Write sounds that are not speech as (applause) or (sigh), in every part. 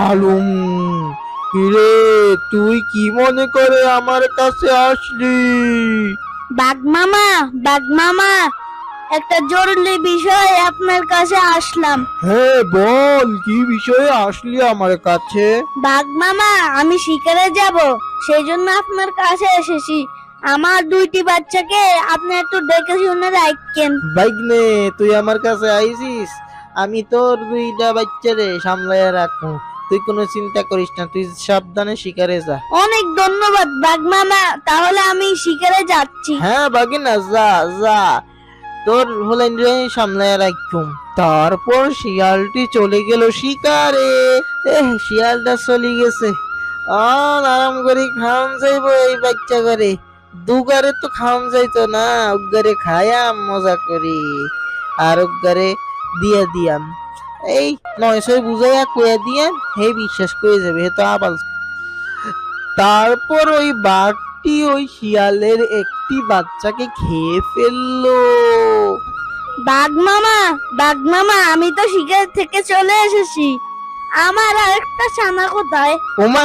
হালুম কিরে তুই কি মনে করে আমার কাছে আসলি? বাঘ মামা বাঘ মামা একটা জরুরি বিষয় আপনার কাছে আসলাম। হ্যাঁ বল কি বিষয়ে আসলি আমার কাছে? বাঘ মামা আমি শিকারে যাব সেই জন্য আপনার কাছে এসেছি। আমার দুইটি বাচ্চাকে আপনি একটু দেখে শুনে রাখেন। বাইকনে তুই আমার কাছে আইছিস আমি তোর দুইটা বাচ্চারে সামলাইয়া রাখব। তুই কোনো চিন্তা করিস না তুই সাবধানে শিকারে যা। অনেক ধন্যবাদ বাঘ মামা। তাহলে আমি শিকারে যাচ্ছি। হ্যাঁ বাগিনা যা যা। তোর হলেন রে সামলাইয়া রাখুম। তারপর শিয়ালটি চলে গেল শিকারে। এ শিয়ালটা চলে গেছে। আর আরাম করে খাওয়ান যাইব এই বাচ্চা করে দুগারে তো খাওয়ান যাইতো না উগারে খায়াম মজা করি। আর উগারে দিয়া দিয়াম। এই নয়শয় বুঝাইয়া কইয়া দিয়াম হে বিশ্বাস করে যাবে হে তো আবাল। তারপর ওই বাঘটি ওই শিয়ালের একটি বাচ্চাকে খেয়ে ফেলল। বাঘ মামা বাঘ মামা আমি তো শিকার থেকে চলে এসেছি। আমার আরেকটা ছানা কোথায়? ওমা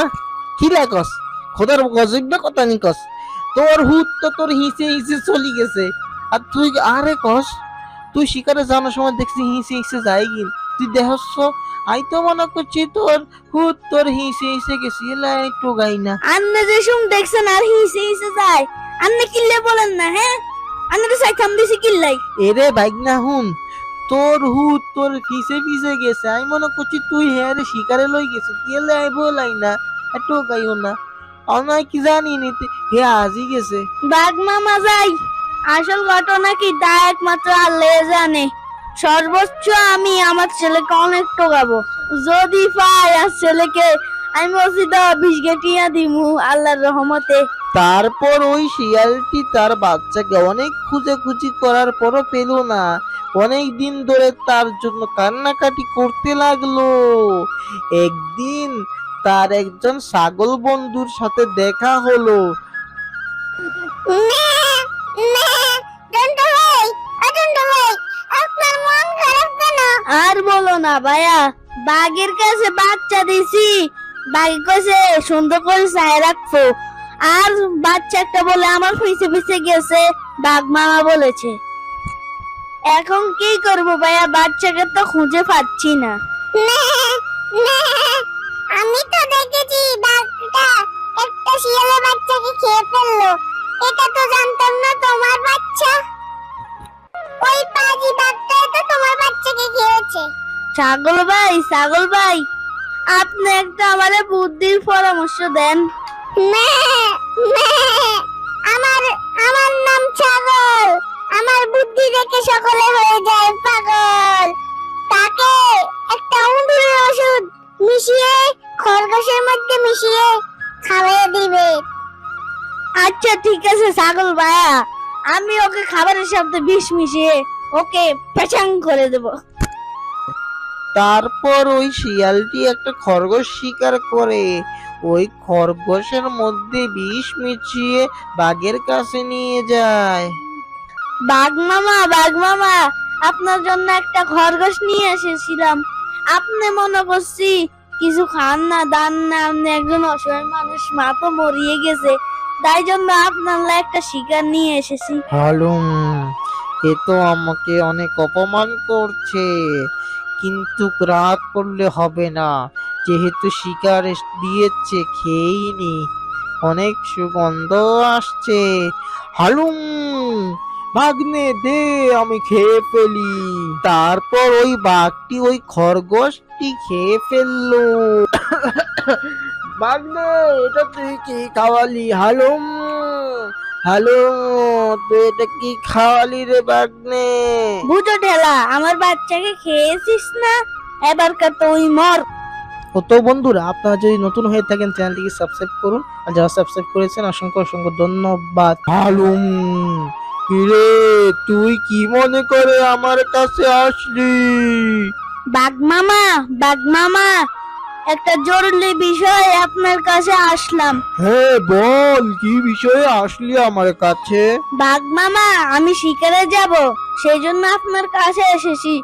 কি লাগস খোদার গজব কথা নিকস তোর হুত তো তোর হিসে হিসে চলি গেছে। আর তুই আরে কস? তুই শিকারে যাওয়ার সময় দেখছি হিসে হিসে যাই গিন তুই দেহস আই তো মনে করছি তোর হুত তোর হিসে হিসে গেছি। এলা একটু গাই না। আন্নে যে শুন দেখছেন আর হিসে হিসে যায়। আন্নে কিল্লে বলেন না হ্যাঁ? আন্নে তো সাইখাম দিছি কিল্লাই। এরে বাইক না হুন তোর হুত তোর ফিসে ফিসে গেছে? আমি মনে করছি তুই হ্যাঁ শিকারে লই গেছে এলে আই বলাই না একটু গাইও না। আমি কি জানি নি হে আজি গেছে। বাঘ মামা যাই। আসল ঘটনা কি তা একমাত্র আল্লাহ জানে। সর্বোচ্চ আমি আমার ছেলেকে অনেক টোকাবো যদি পাই আর ছেলেকে আমি বলছি তো বিশ গেটিয়া দিমু আল্লাহর রহমতে। তারপর ওই শিয়ালটি তার বাচ্চাকে অনেক খুঁজে খুঁজি করার পরও পেল না। অনেক দিন ধরে তার জন্য কান্নাকাটি করতে লাগল। একদিন তার একজন ছাগল বন্ধুর সাথে দেখা হলো। আর বলো না, ভাইয়া। বাঘের কাছে বাচ্চা দিছি। বাঘে কইছে, সুন্দর করে চায় রাখব আর বাচ্চা একটা বলে আমার পিছে পিছে গেছে, বাঘ মামা বলেছে। এখন কি করব, ভাইয়া? বাচ্চাকে তো খুঁজে পাচ্ছি না, আমি তো দেখেছি বাঘটা একটা শিয়ালের বাচ্চাকে খেয়ে ফেলল। এটা তো জানতাম না, তোমার বাচ্চা ছাগল ভাই ছাগল ভাই আপনি একটা আমারে বুদ্ধির পরামর্শ দেন। আমার আমার নাম ছাগল। আমার বুদ্ধি দেখে সকলে হয়ে যায় পাগল। তাকে একটা উঁদুরের ওষুধ মিশিয়ে খরগোশের মধ্যে মিশিয়ে খাওয়াইয়ে দিবে। আচ্ছা ঠিক আছে ছাগল ভাইয়া। আমি ওকে খাবারের সাথে বিষ মিশিয়ে ওকে পেছাং করে দেব। তারপর ওই শিয়ালটি একটা খরগোশ শিকার করে। ওই খরগোশের মধ্যে বিষ মিশিয়ে বাঘের কাছে নিয়ে যায়। বাঘ মামা বাঘ মামা আপনার জন্য একটা খরগোশ নিয়ে এসেছিলাম। আপনি মনে করছি কিছু খান না দান না আপনি একজন অসহায় মানুষ মা তো মরিয়ে গেছে। তাই জন্য আপনার লাই একটা শিকার নিয়ে এসেছি। হালুম এ তো আমাকে অনেক অপমান করছে। কিন্তু রাগ করলে হবে না। যেহেতু শিকার দিয়েছে, খেয়েই নি। অনেক সুগন্ধ আসছে। হালুম, ভাগ্নে, দে, আমি খেয়ে ফেলি। তারপর ওই বাঘটি ওই খরগোশটি খেয়ে ফেলল। (coughs) ভাগ্নে, এটা তুই কি খাওয়ালি? হালুম হ্যালো তুই এটা কি খাওয়ালি রে বাগনে? বুঝো ঢেলা আমার বাচ্চাকে খেয়েছিস না? এবার কা তুই মর। ও তো বন্ধুরা আপনারা যদি নতুন হয়ে থাকেন চ্যানেলটিকে সাবস্ক্রাইব করুন। আর যারা সাবস্ক্রাইব করেছেন অসংখ্য অসংখ্য ধন্যবাদ। হালুম কিরে তুই কি মনে করে আমার কাছে আসলি? বাঘ মামা বাঘ মামা একটা জরুরি বিষয় আপনার কাছে আসলাম। হ্যাঁ বল কি বিষয়ে আসলি আমার কাছে? বাঘ মামা আমি শিকারে যাব সেই জন্য আপনার কাছে এসেছি।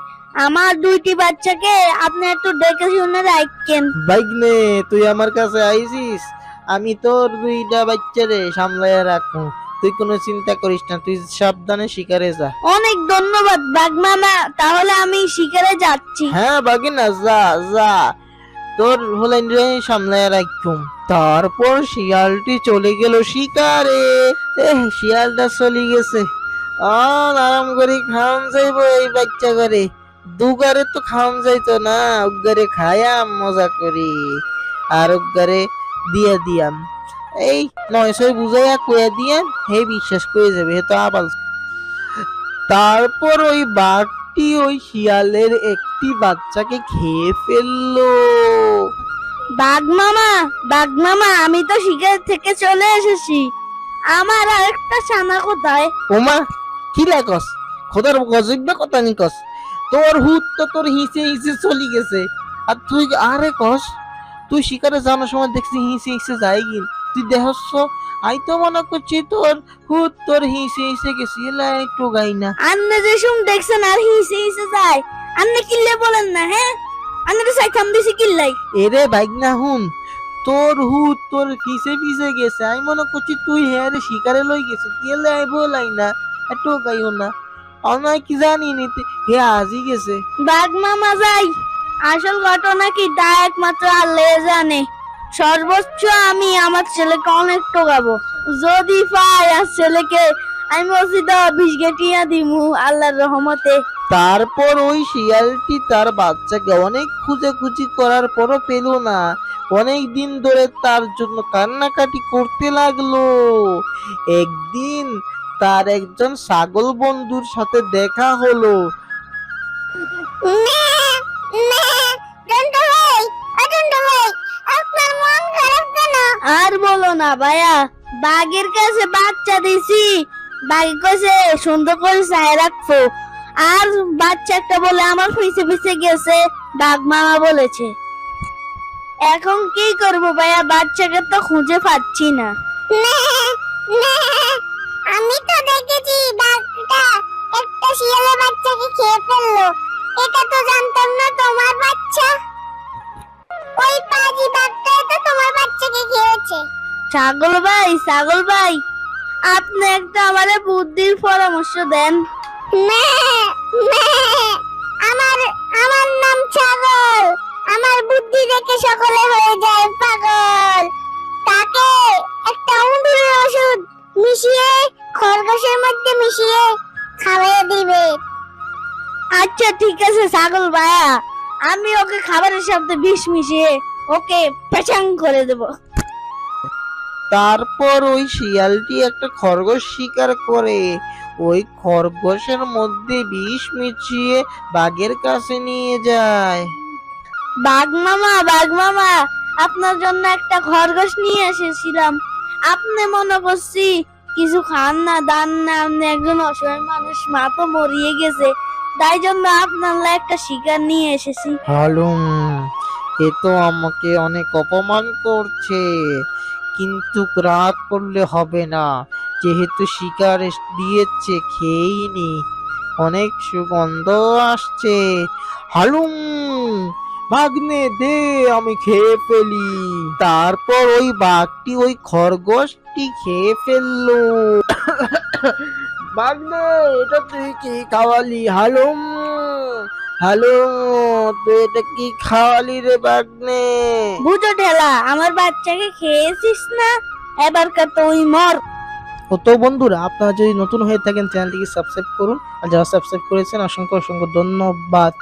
আমার দুইটি বাচ্চাকে আপনি একটু ডেকে শুনে রাখেন। বাইকনে তুই আমার কাছে আইছিস আমি তোর দুইটা বাচ্চারে সামলাইয়া রাখব। তুই কোনো চিন্তা করিস না তুই সাবধানে শিকারে যা। অনেক ধন্যবাদ বাঘ মামা তাহলে আমি শিকারে যাচ্ছি। হ্যাঁ বাগিনা যা যা। তোর হলেন রে সামলাইয়া রাখুম। তারপর শিয়ালটি চলে গেল শিকারে। এ শিয়ালটা চলে গেছে। আর আরাম করে খাওয়ান যাইবো এই বাচ্চা করে দুগারে তো খাওয়ান যাইতো না উগারে খায়াম মজা করি। আর উগারে দিয়া দিয়াম। এই নয় ছয় বুঝাইয়া কইয়া দিয়াম হে বিশ্বাস করে যাবে, হে তো আবাল। তারপর ওই বাঘটি ওই শিয়ালের একটি বাচ্চাকে খেয়ে ফেলল। বাঘ মামা বাঘ মামা আমি তো শিকার থেকে চলে এসেছি। আমার আরেকটা ছানা কোথায়? ওমা কি লাগস খোদার গজব কথা নি কস তোর হুত তো তোর হিসে হিসে চলি গেছে। আর তুই আরে কস তুই শিকারে জানার সময় দেখছি হিসে হিসে যাই গিন তুই দেহস আই তো মনে করছি তোর হুত তোর হিসে হিসে গেছি এলা একটু গাই না। আন্নে যে শুন দেখছেন আর হিসে হিসে যায়। আন্নে কিল্লে বলেন না হ্যাঁ? আন্নে তো সাইখাম দিছি কিল্লাই। এরে বাইক না হুন তোর হুত তোর ফিসে ফিসে গেছে আমি মনে করছি তুই হেয়ারে শিকারে লই গেছে এলে আই বলাই না একটু গাইও না। আমি কি জানি নি তুই- হে আজি গেছে। বাঘ মামা যাই আসল ঘটনা কি তা একমাত্র আল্লাহ জানে। সর্বোচ্চ আমি আমার ছেলেকে অনেক টোকাবো যদি পাই আর ছেলেকে আমি বলছি তো বিশ গেটিয়া দিমু আল্লাহর রহমতে। তারপর ওই শিয়ালটি তার বাচ্চাকে অনেক খুঁজে খুঁজি করার পরও পেল না। অনেক দিন ধরে তার জন্য কান্নাকাটি করতে লাগল। একদিন তার একজন ছাগল বন্ধুর সাথে দেখা হলো। মে, মে, জন্টু ভাই, ভাই, আপনার মন খারাপ কেন? আর বলো না ভাইয়া। বাঘের কাছে বাচ্চা দিছি। বাঘ কইছে সুন্দর করে চায় রাখব আর বাচ্চা একটা বলে আমার পিছে পিছে গেছে বাঘ মামা বলেছে। এখন কি করব ভাইয়া? বাচ্চাকে তো খুঁজে পাচ্ছি না আমি তো দেখেছি বাঘটা একটা শিয়ালের বাচ্চাকে খেয়ে ফেলল। এটা তো জানতাম না তোমার বাচ্চা ছাগল ভাই ছাগল ভাই আপনি একটা আমারে বুদ্ধির পরামর্শ দেন। আমার আমার নাম ছাগল। আমার বুদ্ধি দেখে সকলে হয়ে যায় পাগল। তাকে একটা উঁদুরের ওষুধ মিশিয়ে খরগোশের মধ্যে মিশিয়ে খাওয়াইয়ে দিবে। আচ্ছা ঠিক আছে ছাগল ভাইয়া। আমি ওকে খাবারের সাথে বিষ মিশিয়ে ওকে পেছাং করে দেবো। তারপর ওই শিয়ালটি একটা খরগোশ শিকার করে। ওই খরগোশের মধ্যে বিষ মিশিয়ে বাঘের কাছে নিয়ে যায়। বাঘ মামা বাঘ মামা আপনার জন্য একটা খরগোশ নিয়ে এসেছিলাম। আপনি মনে করছি কিছু খান না দান না আপনি একজন অসহায় মানুষ মা তো মরিয়ে গেছে। তাই জন্য আপনার লাই একটা শিকার নিয়ে এসেছি। হালুম এ তো আমাকে অনেক অপমান করছে। কিন্তু রাগ করলে হবে না। যেহেতু শিকার দিয়েছে খেয়েই নি অনেক সুগন্ধ আসছে। হালুম, ভাগ্নে, দে, আমি খেয়ে ফেলি। তারপর ওই বাঘটি ওই খরগোশটি খেয়ে ফেলল। (coughs) বাঘনে এটা তুই কি খাওয়ালি? হালুম হ্যালো তুই এটা কি খাওয়ালি রে বাগনে? বুঝো ঠেলা আমার বাচ্চাকে খেয়েছিস না? এবার কা তুই মর। তো বন্ধুরা আপনারা যদি নতুন হয়ে থাকেন চ্যানেলটিকে সাবস্ক্রাইব করুন। আর যারা সাবস্ক্রাইব করেছেন অসংখ্য অসংখ্য ধন্যবাদ।